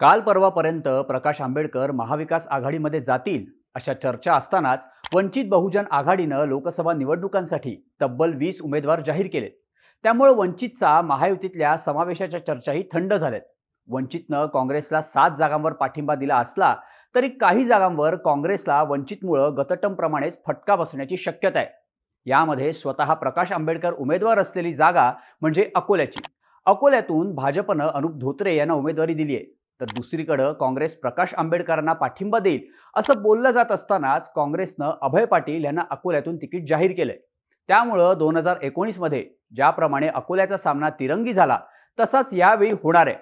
काल परवापर्यंत प्रकाश आंबेडकर महाविकास आघाडीमध्ये जातील अशा चर्चा असतानाच वंचित बहुजन आघाडीनं लोकसभा निवडणुकांसाठी तब्बल वीस उमेदवार जाहीर केले त्यामुळे वंचितचा महायुतीतल्या समावेशाच्या चर्चाही थंड झाल्यात. वंचितनं काँग्रेसला सात जागांवर पाठिंबा दिला असला तरी काही जागांवर काँग्रेसला वंचितमुळं गतटमप्रमाणेच फटका बसण्याची शक्यता आहे. यामध्ये स्वतः प्रकाश आंबेडकर उमेदवार असलेली जागा म्हणजे अकोल्याची. अकोल्यातून भाजपनं अनुप धोत्रे यांना उमेदवारी दिली आहे तर दुसरीकडं काँग्रेस प्रकाश आंबेडकरांना पाठिंबा देईल असं बोललं जात असतानाच काँग्रेसनं अभय पाटील यांना अकोल्यातून तिकीट जाहीर केलंय. त्यामुळं दोन हजार एकोणीसमध्ये ज्याप्रमाणे अकोल्याचा सामना तिरंगी झाला तसाच यावेळी होणार आहे.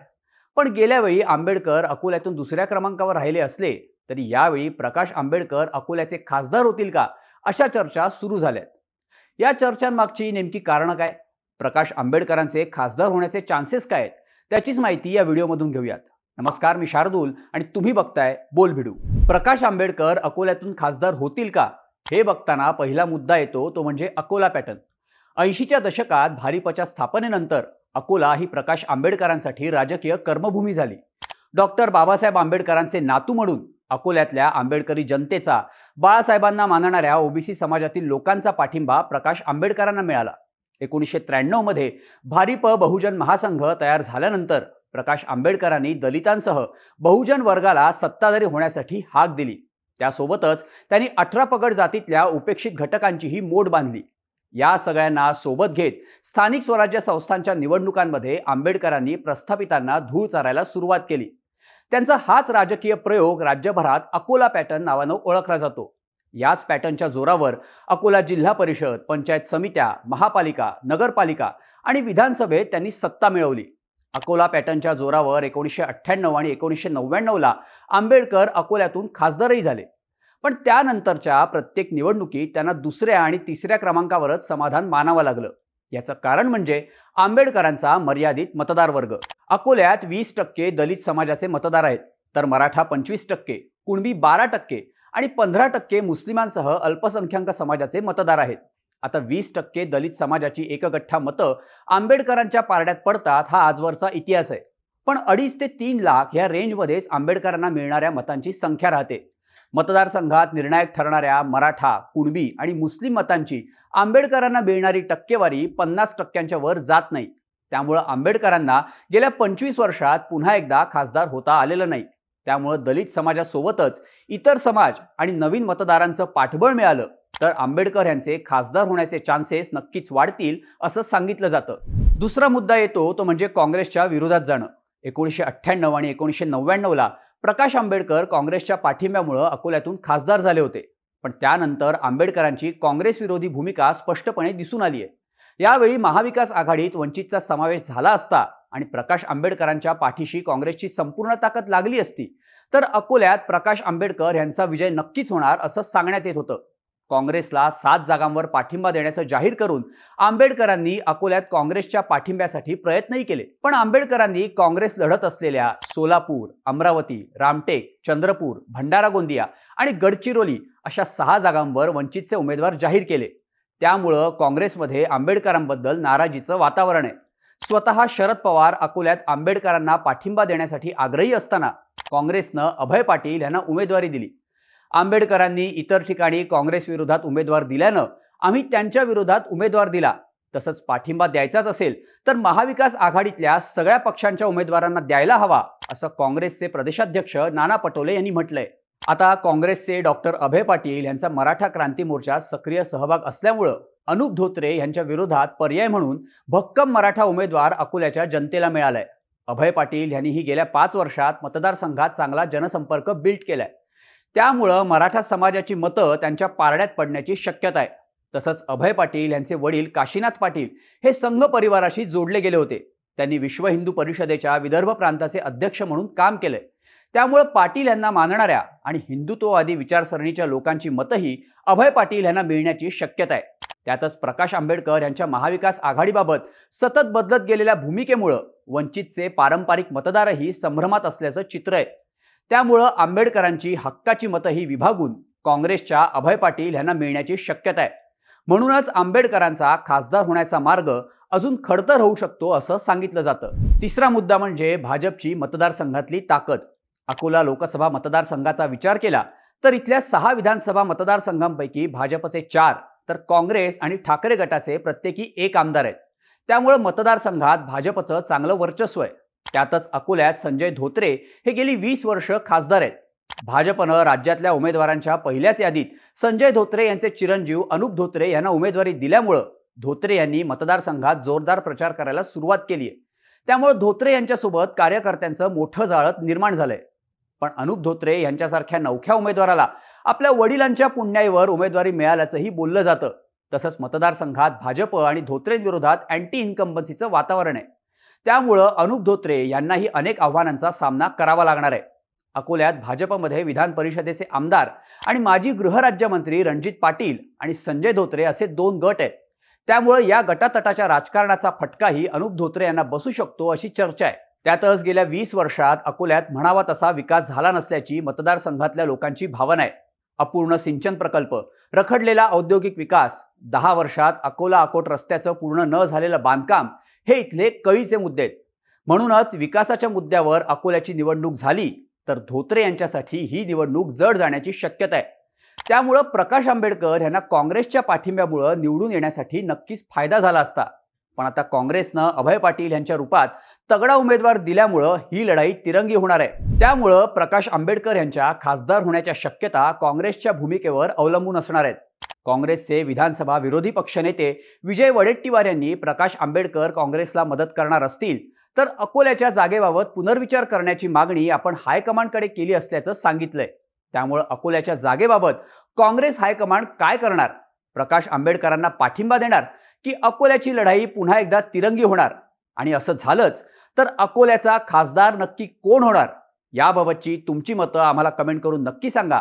पण गेल्या वेळी आंबेडकर अकोल्यातून दुसऱ्या क्रमांकावर राहिले असले तरी यावेळी प्रकाश आंबेडकर अकोल्याचे खासदार होतील का अशा चर्चा सुरू झाल्यात. या चर्चांमागची नेमकी कारणं काय? प्रकाश आंबेडकरांचे खासदार होण्याचे चान्सेस काय आहेत? त्याचीच माहिती या व्हिडिओमधून घेऊयात. नमस्कार मी शार्दूल आणि तुम्ही बघताय बोल भिडू. प्रकाश आंबेडकर अकोल्यातून खासदार होतील का? हे बघताना पहिला मुद्दा येतो तो म्हणजे अकोला पॅटर्न. ऐंशीच्या दशकात भारिपच्या स्थापनेनंतर अकोला ही प्रकाश आंबेडकरांसाठी राजकीय कर्मभूमी झाली. डॉक्टर बाबासाहेब आंबेडकरांचे नातू म्हणून अकोल्यातल्या आंबेडकरी जनतेचा बाळासाहेबांना मानणाऱ्या ओबीसी समाजातील लोकांचा पाठिंबा प्रकाश आंबेडकरांना मिळाला. एकोणीसशे त्र्याण्णवमध्ये भारिप बहुजन महासंघ तयार झाल्यानंतर प्रकाश आंबेडकरांनी दलितांसह बहुजन वर्गाला सत्ताधारी होण्यासाठी हाक दिली. त्यासोबतच त्यांनी अठरा पगड जातीतल्या उपेक्षित घटकांचीही मोड बांधली. या सगळ्यांना सोबत घेत स्थानिक स्वराज्य संस्थांच्या निवडणुकांमध्ये आंबेडकरांनी प्रस्थापितांना धूळ चारायला सुरुवात केली. त्यांचा हाच राजकीय प्रयोग राज्यभरात अकोला पॅटर्न नावानं ओळखला जातो. याच पॅटर्नच्या जोरावर अकोला जिल्हा परिषद पंचायत समित्या महापालिका नगरपालिका आणि विधानसभेत त्यांनी सत्ता मिळवली. अकोला पॅटर्नच्या जोरावर एकोणीसशे अठ्ठ्याण्णव आणि एकोणीसशे नव्याण्णवला आंबेडकर अकोल्यातून खासदारही झाले. पण त्यानंतरच्या प्रत्येक निवडणुकीत त्यांना दुसऱ्या आणि तिसऱ्या क्रमांकावरच समाधान मानावं लागलं. याचं कारण म्हणजे आंबेडकरांचा मर्यादित मतदार वर्ग. अकोल्यात वीस टक्के दलित समाजाचे मतदार आहेत. तर मराठा पंचवीस टक्के कुणबी बारा टक्के आणि पंधरा टक्के मुस्लिमांसह अल्पसंख्याक समाजाचे मतदार आहेत. आता वीस टक्के दलित समाजाची एकगठ्ठा मतं आंबेडकरांच्या पारड्यात पडतात हा आजवरचा इतिहास आहे. पण अडीच ते तीन लाख या रेंजमध्येच आंबेडकरांना मिळणाऱ्या मतांची संख्या राहते. मतदारसंघात निर्णायक ठरणाऱ्या मराठा कुणबी आणि मुस्लिम मतांची आंबेडकरांना मिळणारी टक्केवारी पन्नास टक्क्यांच्या वर जात नाही. त्यामुळं आंबेडकरांना गेल्या पंचवीस वर्षात पुन्हा एकदा खासदार होता आलेलं नाही. त्यामुळं दलित समाजासोबतच इतर समाज आणि नवीन मतदारांचं पाठबळ मिळालं. तर आंबेडकर यांचे खासदार होण्याचे चान्सेस नक्कीच वाढतील असं सांगितलं जातं. दुसरा मुद्दा येतो तो म्हणजे काँग्रेसच्या विरोधात जाणं. एकोणीसशे अठ्ठ्याण्णव आणि एकोणीसशे नव्याण्णवला प्रकाश आंबेडकर काँग्रेसच्या पाठिंब्यामुळं अकोल्यातून खासदार झाले होते. पण त्यानंतर आंबेडकरांची काँग्रेस विरोधी भूमिका स्पष्टपणे दिसून आली आहे. यावेळी महाविकास आघाडीत वंचितचा समावेश झाला असता आणि प्रकाश आंबेडकरांच्या पाठीशी काँग्रेसची संपूर्ण ताकद लागली असती तर अकोल्यात प्रकाश आंबेडकर यांचा विजय नक्कीच होणार असं सांगण्यात येत होतं. काँग्रेसला सात जागांवर पाठिंबा देण्याचं जाहीर करून आंबेडकरांनी अकोल्यात काँग्रेसच्या पाठिंब्यासाठी प्रयत्नही केले. पण आंबेडकरांनी काँग्रेस लढत असलेल्या सोलापूर अमरावती रामटेक चंद्रपूर भंडारा गोंदिया आणि गडचिरोली अशा सहा जागांवर वंचितचे उमेदवार जाहीर केले. त्यामुळं काँग्रेसमध्ये आंबेडकरांबद्दल नाराजीचं वातावरण आहे. स्वतः शरद पवार अकोल्यात आंबेडकरांना पाठिंबा देण्यासाठी आग्रही असताना काँग्रेसनं अभय पाटील यांना उमेदवारी दिली. आंबेडकरांनी इतर ठिकाणी काँग्रेस विरोधात उमेदवार दिल्यानं आम्ही त्यांच्या विरोधात उमेदवार दिला. तसंच पाठिंबा द्यायचाच असेल तर महाविकास आघाडीतल्या सगळ्या पक्षांच्या उमेदवारांना द्यायला हवा असं काँग्रेसचे प्रदेशाध्यक्ष नाना पटोले यांनी म्हटलंय. आता काँग्रेसचे डॉक्टर अभय पाटील यांचा मराठा क्रांती मोर्चात सक्रिय सहभाग असल्यामुळं अनुप धोत्रे यांच्या विरोधात पर्याय म्हणून भक्कम मराठा उमेदवार अकोल्याच्या जनतेला मिळालाय. अभय पाटील यांनीही गेल्या पाच वर्षात मतदारसंघात चांगला जनसंपर्क बिल्ड केलाय. त्यामुळं मराठा समाजाची मतं त्यांच्या पारड्यात पडण्याची शक्यता आहे. तसंच अभय पाटील यांचे वडील काशीनाथ पाटील हे संघ परिवाराशी जोडले गेले होते. त्यांनी विश्व हिंदू परिषदेच्या विदर्भ प्रांताचे अध्यक्ष म्हणून काम केलंय. त्यामुळं पाटील यांना मानणाऱ्या आणि हिंदुत्ववादी विचारसरणीच्या लोकांची मतही अभय पाटील यांना मिळण्याची शक्यता आहे. त्यातच प्रकाश आंबेडकर यांच्या महाविकास आघाडीबाबत सतत बदलत गेलेल्या भूमिकेमुळं वंचितचे पारंपरिक मतदारही संभ्रमात असल्याचं चित्र आहे. त्यामुळं आंबेडकरांची हक्काची मतही विभागून काँग्रेसच्या अभय पाटील यांना मिळण्याची शक्यता आहे. म्हणूनच आंबेडकरांचा खासदार होण्याचा मार्ग अजून खडतर होऊ शकतो असं सांगितलं जातं. तिसरा मुद्दा म्हणजे भाजपची मतदारसंघातली ताकद. अकोला लोकसभा मतदारसंघाचा विचार केला तर इथल्या सहा विधानसभा मतदारसंघांपैकी भाजपचे चार तर काँग्रेस आणि ठाकरे गटाचे प्रत्येकी एक आमदार आहेत. त्यामुळे मतदारसंघात भाजपचं चांगलं वर्चस्व आहे. त्यातच अकोल्यात संजय धोत्रे हे गेली वीस वर्ष खासदार आहेत. भाजपनं राज्यातल्या उमेदवारांच्या पहिल्याच यादीत संजय धोत्रे यांचे चिरंजीव अनुप धोत्रे यांना उमेदवारी दिल्यामुळं धोत्रे यांनी मतदारसंघात जोरदार प्रचार करायला सुरुवात केली आहे त्यामुळे धोत्रे यांच्यासोबत कार्यकर्त्यांचं मोठं जाळत निर्माण झालंय. पण अनुप धोत्रे यांच्यासारख्या नवख्या उमेदवाराला आपल्या वडिलांच्या पुण्याईवर उमेदवारी मिळाल्याचंही बोललं जातं. तसंच मतदारसंघात भाजप आणि धोत्रेंविरोधात अँटी इन्कम्बन्सीचं वातावरण आहे. त्यामुळं अनुप धोत्रे यांनाही अनेक आव्हानांचा सामना करावा लागणार आहे. अकोल्यात भाजपमध्ये विधान परिषदेचे आमदार आणि माजी गृहराज्यमंत्री रणजित पाटील आणि संजय धोत्रे असे दोन गट आहेत. त्यामुळे या गटातटाच्या राजकारणाचा फटकाही अनुप धोत्रे यांना बसू शकतो अशी चर्चा आहे. त्यातच गेल्या वीस वर्षात अकोल्यात म्हणावा तसा विकास झाला नसल्याची मतदारसंघातल्या लोकांची भावना आहे. अपूर्ण सिंचन प्रकल्प रखडलेला औद्योगिक विकास दहा वर्षात अकोला अकोट रस्त्याचं पूर्ण न झालेलं बांधकाम हे इथले कळीचे मुद्दे आहेत. म्हणूनच विकासाच्या मुद्द्यावर अकोल्याची निवडणूक झाली तर धोत्रे यांच्यासाठी ही निवडणूक जड जाण्याची शक्यता आहे. त्यामुळं प्रकाश आंबेडकर यांना काँग्रेसच्या पाठिंब्यामुळं निवडून येण्यासाठी नक्कीच फायदा झाला असता. पण आता काँग्रेसनं अभय पाटील यांच्या रूपात तगडा उमेदवार दिल्यामुळं ही लढाई तिरंगी होणार आहे. त्यामुळं प्रकाश आंबेडकर यांच्या खासदार होण्याच्या शक्यता काँग्रेसच्या भूमिकेवर अवलंबून असणार आहेत. काँग्रेसचे विधानसभा विरोधी पक्षनेते विजय वडेट्टीवार यांनी प्रकाश आंबेडकर काँग्रेसला मदत करणार असतील तर अकोल्याच्या जागेबाबत पुनर्विचार करण्याची मागणी आपण हायकमांडकडे केली असल्याचं सांगितलंय. त्यामुळं अकोल्याच्या जागेबाबत काँग्रेस हायकमांड काय करणार? प्रकाश आंबेडकरांना पाठिंबा देणार की अकोल्याची लढाई पुन्हा एकदा तिरंगी होणार? आणि असं झालंच तर अकोल्याचा खासदार नक्की कोण होणार? याबाबतची तुमची मतं आम्हाला कमेंट करून नक्की सांगा.